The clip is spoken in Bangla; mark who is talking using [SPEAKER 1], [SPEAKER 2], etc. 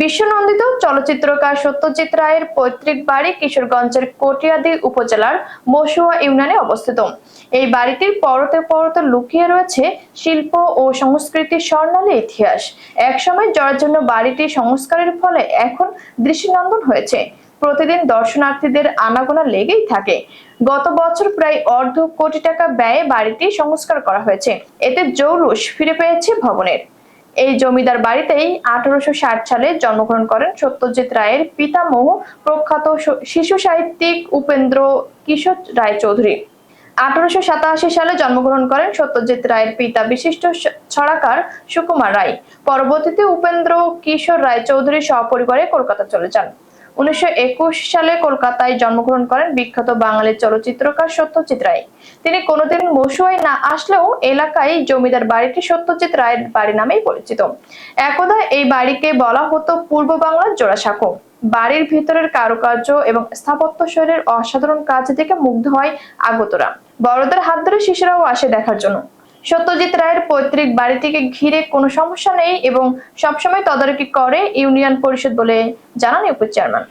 [SPEAKER 1] বিশ্বনন্দিত চলচ্চিত্রকার সত্যজিৎ রায়ের পৈতৃক বাড়ি কিশোরগঞ্জের কটিয়াদি উপজেলার মসুয়া ইউনিয়নে অবস্থিত। এই বাড়িটির পরতে পরতে লুকিয়ে রয়েছে শিল্প ও সংস্কৃতির স্বর্ণালী ইতিহাস। একসময় জরাজীর্ণ বাড়িটি সংস্কারের ফলে এখন দৃষ্টিনন্দন হয়েছে। প্রতিদিন দর্শনার্থীদের আনাগোনা লেগেই থাকে। গত বছর প্রায় অর্ধ কোটি টাকা ব্যয়ে বাড়িটি সংস্কার করা হয়েছে। এতে জৌলুস ফিরে পেয়েছে ভবনের। এই জমিদার বাড়িতেই আঠারোশো ষাট সালে জন্মগ্রহণ করেন সত্যজিৎ রায়ের পিতামহ প্রখ্যাত শিশু সাহিত্যিক উপেন্দ্র কিশোর রায়চৌধুরী। আঠারোশো সাতাশি সালে জন্মগ্রহণ করেন সত্যজিৎ রায়ের পিতা বিশিষ্ট ছড়াকার সুকুমার রায়। পরবর্তীতে উপেন্দ্র কিশোর রায়চৌধুরী সপরিবারে কলকাতা চলে যান। উনিশশো একুশ সালে কলকাতায় জন্মগ্রহণ করেন বিখ্যাত বাঙালি চলচ্চিত্রকার সত্যজিৎ রায়। তিনি কোনোদিন মসুয়ায় না আসলেও এলাকায় জমিদার বাড়িটি সত্যজিৎ রায়ের বাড়ি নামেই পরিচিত। একদা এই বাড়িকে বলা হতো পূর্ব বাংলার জোড়াসাঁকো। বাড়ির ভিতরের কারুকার্য এবং স্থাপত্য শৈলীর অসাধারণ কাজ দেখে মুগ্ধ হয় আগতরা। বড়দের হাত ধরে শিশুরাও আসে দেখার জন্য। সত্যজিৎ রায়ের পৈতৃক বাড়ি থেকে ঘিরে কোনো সমস্যা নেই এবং সবসময় তদারকি করে ইউনিয়ন পরিষদ বলে জানান ইউপি চেয়ারম্যান।